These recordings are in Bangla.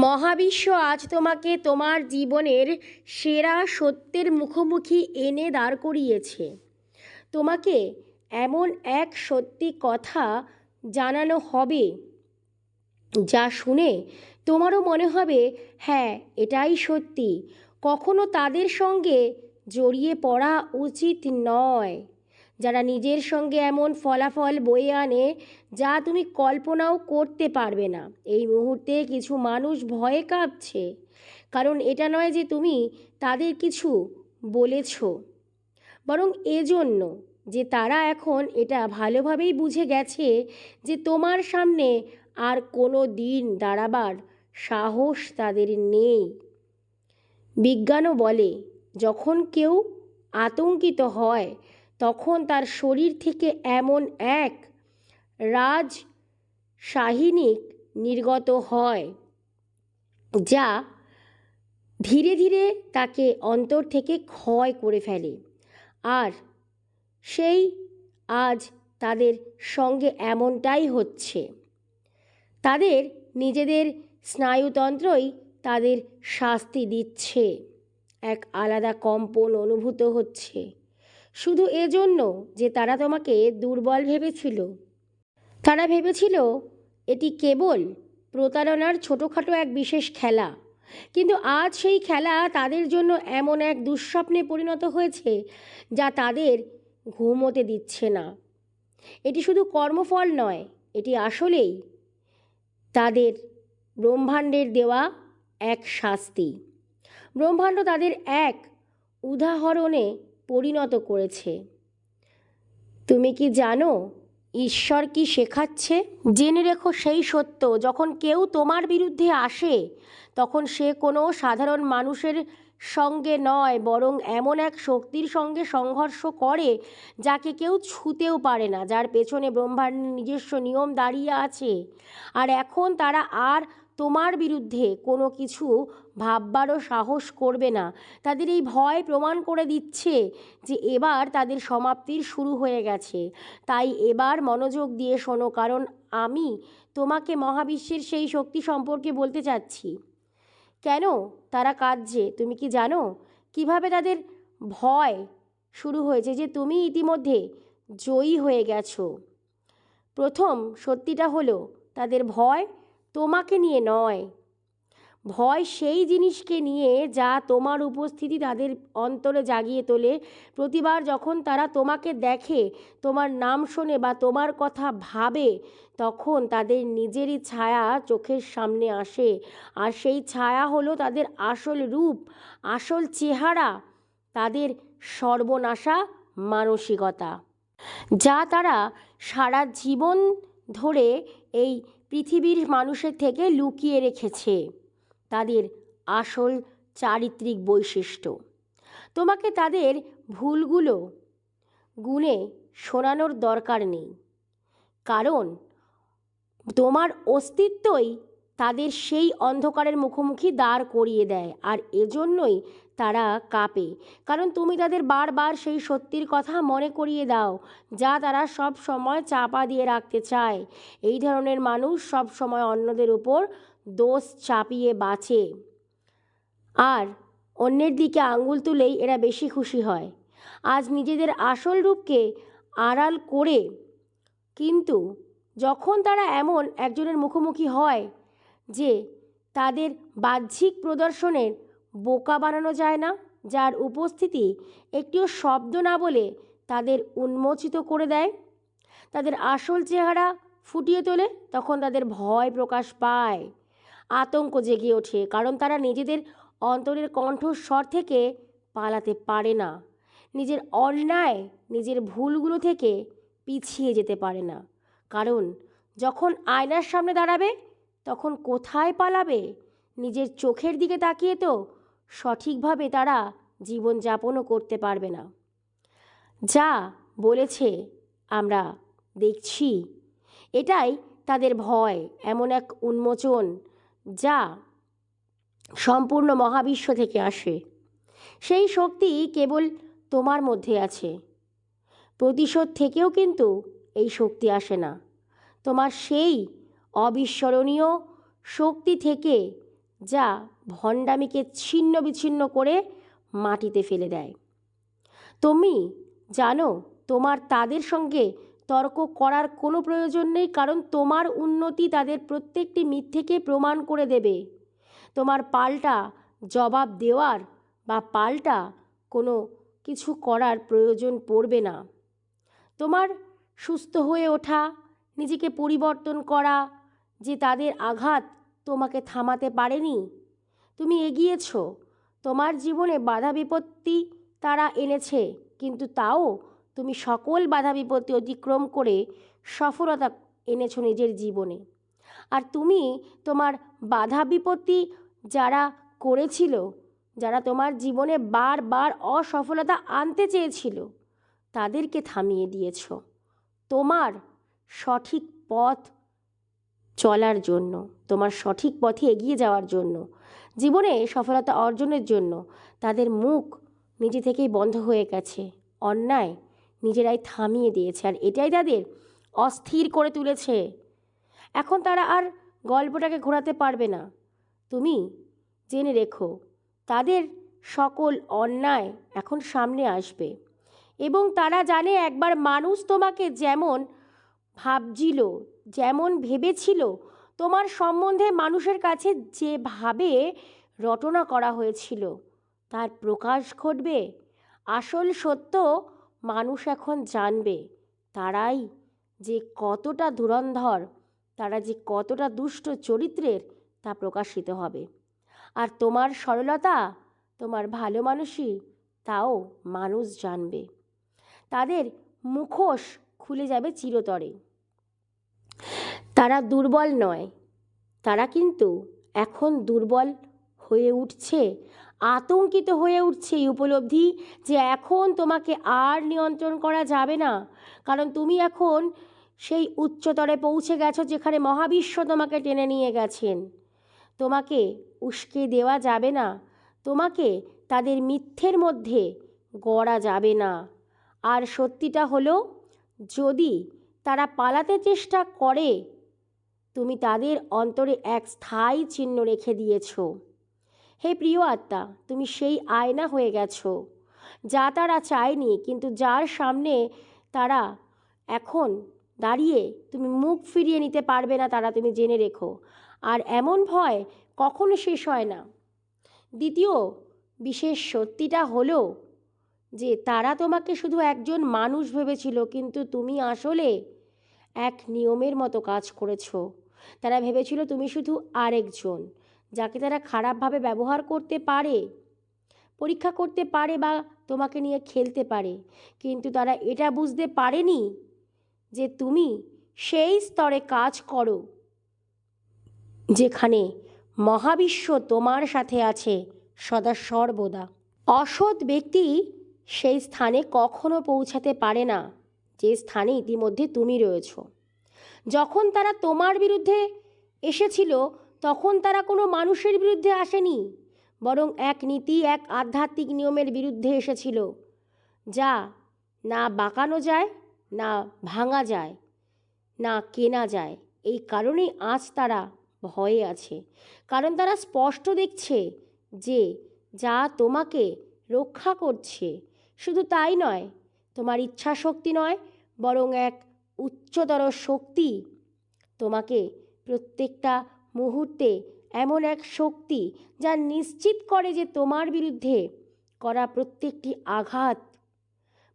মহাবিশ্ব আজ তোমাকে তোমার জীবনের সেরা সত্যের মুখোমুখি এনে দাঁড় করিয়েছে। তোমাকে এমন এক সত্যি কথা জানানো হবে যা শুনে তোমারও মনে হবে হ্যাঁ এটাই সত্যি। কখনো তাদের সঙ্গে জড়িয়ে পড়া উচিত নয়। যারা নিজের সঙ্গে এমন ফলাফল বয়ে আনে যা তুমি কল্পনাও করতে পারবে না। এই মুহূর্তে কিছু মানুষ ভয়ে কাঁপছে। কারণ এটা নয় যে তুমি তাদের কিছু বলেছ, বরং এজন্য যে তারা এখন এটা ভালোভাবেই বুঝে গেছে যে তোমার সামনে আর কোনো দিন দাঁড়াবার সাহস তাদের নেই। বিজ্ঞানও বলে, যখন কেউ আতঙ্কিত হয় তখন তার শরীর থেকে এমন এক রাজ সাহিনিক নির্গত হয়, যা ধীরে ধীরে তাকে অন্তর থেকে ক্ষয় করে ফেলে। আর সেই আজ তাদের সঙ্গে এমনটাই হচ্ছে। তাদের নিজেদের স্নায়ুতন্ত্রই তাদের শাস্তি দিচ্ছে। এক আলাদা কম্পন অনুভূত হচ্ছে। শুধু এজন্য যে তারা তোমাকে দুর্বল ভেবেছিল। তারা ভেবেছিল, এটি কেবল প্রতারণার ছোটোখাটো এক বিশেষ খেলা। কিন্তু আজ সেই খেলা তাদের জন্য এমন এক দুঃস্বপ্নে পরিণত হয়েছে, যা তাদের ঘুমোতে দিচ্ছে না। এটি শুধু কর্মফল নয়, এটি আসলেই তাদের ব্রহ্মাণ্ডের দেওয়া এক শাস্তি। ব্রহ্মাণ্ড তাদের এক উদাহরণে পরিণত করেছে। তুমি কি জানো, ঈশ্বর কি শেখাচ্ছে? জেনে রেখো সেই সত্য, যখন কেউ তোমার বিরুদ্ধে আসে, তখন সে কোনো সাধারণ মানুষের সঙ্গে নয়, বরং এমন এক শক্তির সঙ্গে সংঘর্ষ করে, যাকে কেউ ছুতেও পারে না, যার পেছনে ব্রহ্মাণ্ডের নিজস্ব নিয়ম দাঁড়িয়ে আছে। আর এখন তারা আর তোমার বিরুদ্ধে কোনো কিছু ভাববারও সাহস করবে না। তাদের এই ভয় প্রমাণ করে দিচ্ছে যে এবার তাদের সমাপ্তির শুরু হয়ে গেছে। তাই এবার মনোযোগ দিয়ে শোনো, কারণ আমি তোমাকে মহাবিশ্বের সেই শক্তি সম্পর্কে বলতে চাচ্ছি। কেন তারা কাঁদছে, তুমি কি জানো? কীভাবে তাদের ভয় শুরু হয়েছে যে তুমি ইতিমধ্যে জয়ী হয়ে গেছো? প্রথম সত্যিটা হলো, তাদের ভয় তোমাকে নিয়ে নয়। ভয় সেই জিনিসকে নিয়ে যা তোমার উপস্থিতি তাদের অন্তরে জাগিয়ে তোলে। প্রতিবার যখন তারা তোমাকে দেখে, তোমার নাম শোনে বা তোমার কথা ভাবে, তখন তাদের নিজেরই ছায়া চোখের সামনে আসে। আর সেই ছায়া হলো তাদের আসল রূপ, আসল চেহারা, তাদের সর্বনাশা মানসিকতা। যা তারা সারা জীবন ধরে এই পৃথিবীর মানুষের থেকে লুকিয়ে রেখেছে। তাদের আসল চারিত্রিক বৈশিষ্ট্য। তোমাকে তাদের ভুলগুলো গুণে শোনানোর দরকার নেই। কারণ তোমার অস্তিত্বই তাদের সেই অন্ধকারের মুখোমুখি দাঁড় করিয়ে দেয়, আর এজন্যই তারা কাঁপে। কারণ তুমি তাদের বারবার সেই সত্যির কথা মনে করিয়ে দাও, যা তারা সব সময় চাপা দিয়ে রাখতে চায়। এই ধরনের মানুষ সব সময় অন্যদের উপর দোষ চাপিয়ে বাঁচে। আর অন্যের দিকে আঙুল তুলেই এরা বেশি খুশি হয়। আজ নিজেদের আসল রূপকে আড়াল করে কিন্তু যখন তারা এমন একজনের মুখোমুখি হয় যে তাদের বাহ্যিক প্রদর্শনের বোকা বানানো যায় না, যার উপস্থিতি একটিও শব্দ না বলে তাদের উন্মোচিত করে দেয়। তাদের আসল চেহারা ফুটিয়ে তোলে, তখন তাদের ভয় প্রকাশ পায়। আতঙ্ক জেগে ওঠে, কারণ তারা নিজেদের অন্তরের কণ্ঠস্বর থেকে পালাতে পারে না। নিজের অন্যায়, নিজের ভুলগুলো থেকে পিছিয়ে যেতে পারে না। কারণ যখন আয়নার সামনে দাঁড়াবে, তখন কোথায় পালাবে? নিজের চোখের দিকে তাকিয়ে তো সঠিকভাবে তারা জীবনযাপনও করতে পারবে না। যা বলেছে আমরা দেখছি। এটাই তাদের ভয়, এমন এক উন্মোচন যা সম্পূর্ণ মহাবিশ্ব থেকে আসে। সেই শক্তি কেবল তোমার মধ্যে আছে। প্রতিশোধ থেকেও কিন্তু এই শক্তি আসে না। তোমার সেই অবিস্মরণীয় শক্তি থেকে যা ভণ্ডামিকে ছিন্ন বিচ্ছিন্ন করে মাটিতে ফেলে দেয়। তুমি জানো, তোমার তাদের সঙ্গে তর্ক করার কোনো প্রয়োজন নেই, কারণ তোমার উন্নতি তাদের প্রত্যেকটি মিথ্যেকে প্রমাণ করে দেবে। তোমার পাল্টা জবাব দেওয়ার বা পাল্টা কোনো কিছু করার প্রয়োজন পড়বে না। তোমার সুস্থ হয়ে ওঠা, নিজেকে পরিবর্তন করা, যে তাদের আঘাত তোমাকে থামাতে পারেনি। তুমি এগিয়েছ। তোমার জীবনে বাধা বিপত্তি তারা এনেছে, কিন্তু তাও তুমি সকল বাধা বিপত্তি অতিক্রম করে সফলতা এনেছো নিজের জীবনে। আর তুমি তোমার বাধা বিপত্তি যারা করেছিল, যারা তোমার জীবনে বারবার অসফলতা আনতে চেয়েছিল, তাদেরকে থামিয়ে দিয়েছ। তোমার সঠিক পথ চলার জন্য, তোমার সঠিক পথে এগিয়ে যাওয়ার জন্য, জীবনে সফলতা অর্জনের জন্য। তাদের মুখ নিজে থেকেই বন্ধ হয়ে গেছে, অন্যায় নিজেরাই থামিয়ে দিয়েছে, আর এটাই তাদের অস্থির করে তুলেছে। এখন তারা আর গল্পটাকে ঘোরাতে পারবে না। তুমি জেনে রেখো, তাদের সকল অন্যায় এখন সামনে আসবে এবং তারা জানে একবার মানুষ তোমাকে যেমন ভাবছিল যেমন ভেবেছিল, তোমার সম্বন্ধে মানুষের কাছে যেভাবে রটনা করা হয়েছিল, তার প্রকাশ ঘটবে। আসল সত্য মানুষ এখন জানবে। তারাই যে কতটা ধুরন্ধর, তারা যে কতটা দুষ্ট চরিত্রের, তা প্রকাশিত হবে। আর তোমার সরলতা, তোমার ভালো মানুষই, তাও মানুষ জানবে। তাদের মুখোশ খুলে যাবে চিরতরে। তারা দুর্বল নয়। তারা কিন্তু এখন দুর্বল হয়ে উঠছে, আতঙ্কিত হয়ে উঠছে এই উপলব্ধি যে এখন তোমাকে আর নিয়ন্ত্রণ করা যাবে না। কারণ তুমি এখন সেই উচ্চতরে পৌঁছে গেছো যেখানে মহাবিশ্ব তোমাকে টেনে নিয়ে গেছেন। তোমাকে উস্কে দেওয়া যাবে না। তোমাকে তাদের মিথ্যের মধ্যে গড়া যাবে না। আর সত্যিটা হলো, যদি তারা পালাতে চেষ্টা করে তুমি তাদের অন্তরে এক স্থায়ী চিহ্ন রেখে দিয়েছ। হে প্রিয় আত্মা, তুমি সেই আয়না হয়ে গেছো, যা তারা চায়নি, কিন্তু যার সামনে তারা এখন দাঁড়িয়ে তুমি মুখ ফিরিয়ে নিতে পারবে না তারা তুমি জেনে রেখো। আর এমন ভয় কখনো শেষ হয় না। দ্বিতীয় বিশেষ সত্যিটা হলো যে তারা তোমাকে শুধু একজন মানুষ ভেবেছিল, কিন্তু তুমি আসলে এক নিয়মের মতো কাজ করেছ। তারা ভেবেছিল তুমি শুধু আরেকজন, যাকে তারা খারাপভাবে ব্যবহার করতে পারে, পরীক্ষা করতে পারে বা তোমাকে নিয়ে খেলতে পারে। কিন্তু তারা এটা বুঝতে পারেনি যে তুমি সেই স্তরে কাজ করো, যেখানে মহাবিশ্ব তোমার সাথে আছে সদা সর্বদা। অসৎ ব্যক্তি সেই স্থানে কখনো পৌঁছাতে পারে না, যে স্থানে ইতিমধ্যে তুমি রয়েছ। যখন তারা তোমার বিরুদ্ধে এসেছিল, তখন তারা কোনো মানুষের বিরুদ্ধে আসেনি, বরং এক নীতি, এক আধ্যাত্মিক নিয়মের বিরুদ্ধে এসেছিল। যা না বাঁকানো যায়, না ভাঙা যায়, না কেনা যায়। এই কারণেই আজ তারা ভয়ে আছে। কারণ তারা স্পষ্ট দেখছে যে যা তোমাকে রক্ষা করছে, শুধু তাই নয়, তোমার ইচ্ছা শক্তি নয়, বরং এক উচ্চতর শক্তি। তোমাকে প্রত্যেকটা মুহূর্তে এমন এক শক্তি যা নিশ্চিত করে যে তোমার বিরুদ্ধে করা প্রত্যেকটি আঘাত,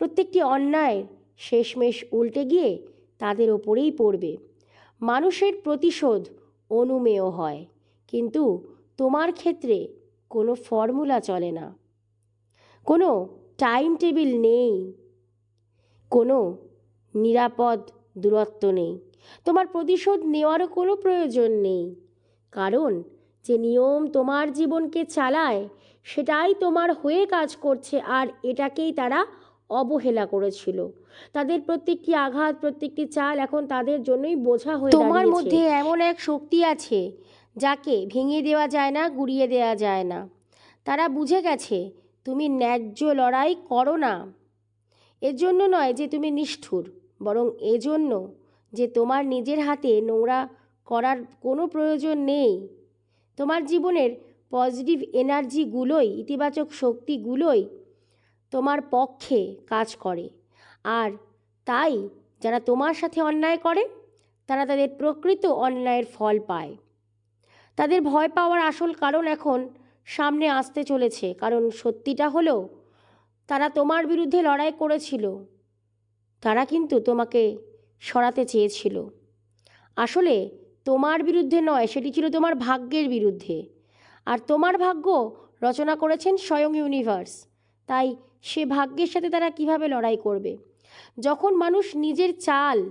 প্রত্যেকটি অন্যায় শেষমেশ উল্টে গিয়ে তাদের ওপরেই পড়বে। মানুষের প্রতিশোধ অনুমেয় হয়, কিন্তু তোমার ক্ষেত্রে কোনো ফর্মুলা চলে না। কোনো টাইম টেবিল নেই। কোনো নিরাপদ দূরত্ব নেই। তোমার প্রতিশোধ নেওয়ারও কোনো প্রয়োজন নেই। কারণ যে নিয়ম তোমার জীবনকে চালায় সেটাই তোমার হয়ে কাজ করছে আর এটাকেই তারা অবহেলা করেছিল। তাদের প্রত্যেকটি আঘাত প্রত্যেকটি চাল এখন তাদের জন্যই বোঝা হয়ে তোমার মধ্যে এমন এক শক্তি আছে যাকে ভেঙে দেওয়া যায় না গুড়িয়ে দেওয়া যায় না। তারা বুঝে গেছে তুমি ন্যায্য লড়াই করো না। এর জন্য নয় যে তুমি নিষ্ঠুর। বরং এজন্য যে তোমার নিজের হাতে নোংরা করার কোনো প্রয়োজন নেই। তোমার জীবনের পজিটিভ এনার্জিগুলোই ইতিবাচক শক্তিগুলোই তোমার পক্ষে কাজ করে। আর তাই যারা তোমার সাথে অন্যায় করে, তারা তাদের প্রকৃত অন্যায়ের ফল পায়। তাদের ভয় পাওয়ার আসল কারণ এখন সামনে আসতে চলেছে, কারণ সত্যিটা হলো তারা তোমার বিরুদ্ধে লড়াই করেছিল। তারা কিন্তু তোমাকে সরাতে চেয়েছিল। আসলে তোমার বিরুদ্ধে নয়, সেটি ছিল তোমার ভাগ্যের বিরুদ্ধে। আর তোমার ভাগ্য রচনা করেছেন স্বয়ং ইউনিভার্স। তাই সে ভাগ্যের সাথে তারা কীভাবে লড়াই করবে? যখন মানুষ নিজের চাল,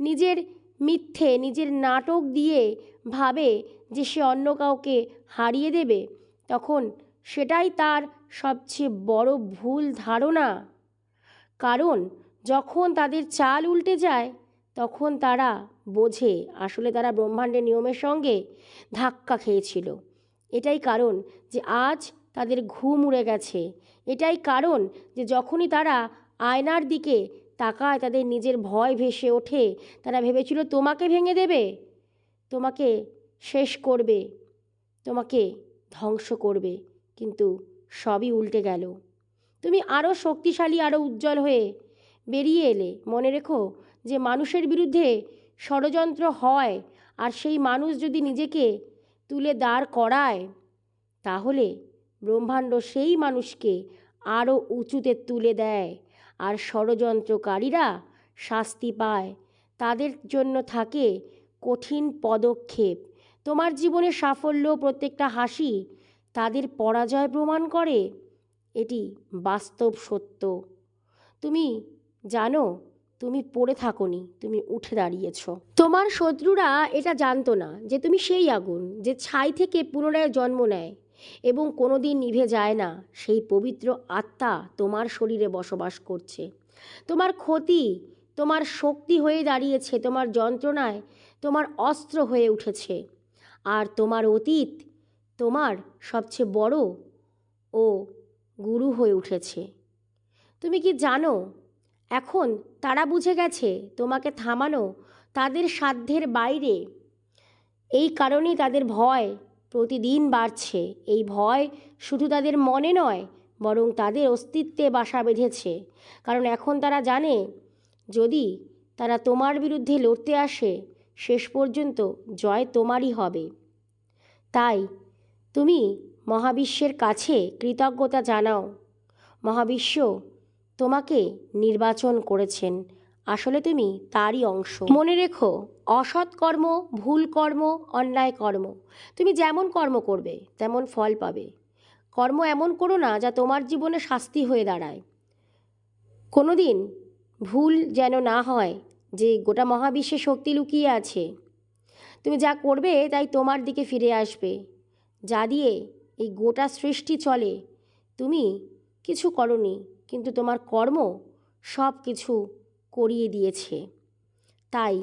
নিজের মিথ্যে, নিজের নাটক দিয়ে ভাবে যে সে অন্য কাউকে হারিয়ে দেবে, তখন সেটাই তার সবচেয়ে বড় ভুল ধারণা। কারণ যখন তাদের চাল উল্টে যায়, তখন তারা বোঝে আসলে তারা ব্রহ্মাণ্ডের নিয়মের সঙ্গে ধাক্কা খেয়েছিল। এটাই কারণ যে আজ তাদের ঘুম উড়ে গেছে। এটাই কারণ যে যখনই তারা আয়নার দিকে তাকায়, তাদের নিজের ভয় ভেসে ওঠে। তারা ভেবেছিল, তোমাকে ভেঙে দেবে? তোমাকে শেষ করবে? তোমাকে ধ্বংস করবে? কিন্তু সবই উল্টে গেল। তুমি আরও শক্তিশালী আরও উজ্জ্বল হয়ে বেরিয়ে এলে। মনে রেখো যে মানুষের বিরুদ্ধে ষড়যন্ত্র হয় আর সেই মানুষ যদি নিজেকে তুলে দাঁড় করায়, তাহলে ব্রহ্মাণ্ড সেই মানুষকে আরও উঁচুতে তুলে দেয় আর ষড়যন্ত্রকারীরা শাস্তি পায়। তাদের জন্য থাকে কঠিন পদক্ষেপ। তোমার জীবনে সাফল্য, প্রত্যেকটা হাসি তাদের পরাজয় প্রমাণ করে। এটি বাস্তব সত্য। তুমি জানো, তুমি পড়ে থাকোনি, তুমি উঠে দাঁড়িয়েছ। তোমার শত্রুরা এটা জানতো না যে তুমি সেই আগুন, যে ছাই থেকে পুনরায় জন্ম নেয় এবং কোনো দিন নিভে যায় না। সেই পবিত্র আত্মা তোমার শরীরে বসবাস করছে। তোমার ক্ষতি, তোমার শক্তি হয়ে দাঁড়িয়েছে, তোমার যন্ত্রণায় তোমার অস্ত্র হয়ে উঠেছে। আর তোমার অতীত তোমার সবচেয়ে বড় ও গুরু হয়ে উঠেছে। তুমি কি জানো এখন তারা বুঝে গেছে তোমাকে থামানো তাদের সাধ্যের বাইরে। এই কারণেই তাদের ভয় প্রতিদিন বাড়ছে। এই ভয় শুধু তাদের মনে নয়, বরং তাদের অস্তিত্বে বাসা বেঁধেছে। কারণ এখন তারা জানে, যদি তারা তোমার বিরুদ্ধে লড়তে আসে, শেষ পর্যন্ত জয় তোমারই হবে। তাই তুমি মহাবিশ্বের কাছে কৃতজ্ঞতা জানাও। মহাবিশ্ব তোমাকে নির্বাচন করেছেন। আসলে তুমি তারই অংশ। মনে রেখো, অসৎ কর্ম, ভুল কর্ম, অন্যায় কর্ম, তুমি যেমন কর্ম করবে, তেমন ফল পাবে। কর্ম এমন করো না যা তোমার জীবনে শাস্তি হয়ে দাঁড়ায়। কোনো দিন ভুল যেন না হয়, যে গোটা মহাবিশ্বে শক্তি লুকিয়ে আছে। তুমি যা করবে, তাই তোমার দিকে ফিরে আসবে। যা দিয়ে এই গোটা সৃষ্টি চলে, তুমি কিছু করনি। কিন্তু তোমার কর্ম সব কিছু করিয়ে দিয়েছে। তাই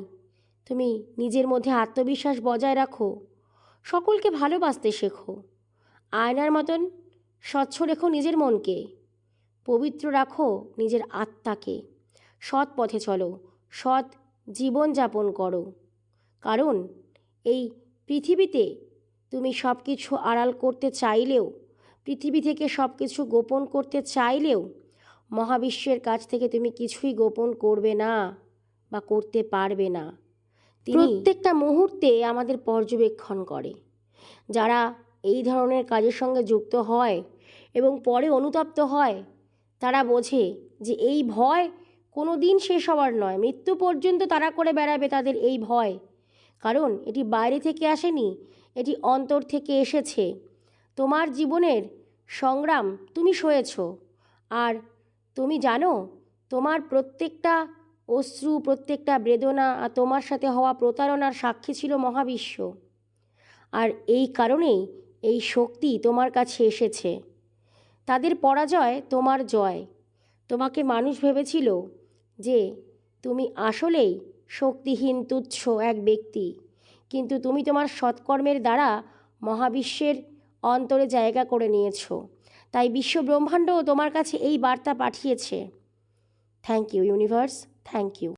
তুমি নিজের মধ্যে আত্মবিশ্বাস বজায় রাখো, সকলকে ভালোবাসতে শেখো, আয়নার মতন স্বচ্ছ রেখো নিজের মনকে, পবিত্র রাখো নিজের আত্মাকে, সৎ পথে চলো, সৎ জীবনযাপন করো। কারণ এই পৃথিবীতে তুমি সব কিছু আড়াল করতে চাইলেও, পৃথিবী থেকে সব কিছু গোপন করতে চাইলেও মহাবিশ্বের কাছ থেকে তুমি কিছুই গোপন করবে না বা করতে পারবে না। প্রত্যেকটা মুহূর্তে আমাদের পর্যবেক্ষণ করে। যারা এই ধরনের কাজের সঙ্গে যুক্ত হয় এবং পরে অনুতপ্ত হয়, তারা বোঝে যে এই ভয় কোনো দিন শেষ হওয়ার নয়। মৃত্যু পর্যন্ত তারা করে বেড়াবে তাদের এই ভয়। কারণ এটি বাইরে থেকে আসেনি, এটি অন্তর থেকে এসেছে। তোমার জীবনের সংগ্রাম তুমি সয়েছ, আর তুমি জানো, তোমার প্রত্যেকটা অশ্রু, প্রত্যেকটা বেদনা আর তোমার সাথে হওয়া প্রতারণার সাক্ষী ছিল মহাবিশ্ব। আর এই কারণেই এই শক্তি তোমার কাছে এসেছে। তাদের পরাজয় তোমার জয়। তোমাকে মানুষ ভেবেছিল যে, তুমি আসলেই শক্তিহীন, তুচ্ছ এক ব্যক্তি। কিন্তু তুমি তোমার সৎকর্মের দ্বারা মহাবিশ্বের অন্তরে জায়গা করে নিয়েছো। তাই বিশ্ব ব্রহ্মাণ্ডও তোমার কাছে এই বার্তা পাঠিয়েছে। Thank you universe thank you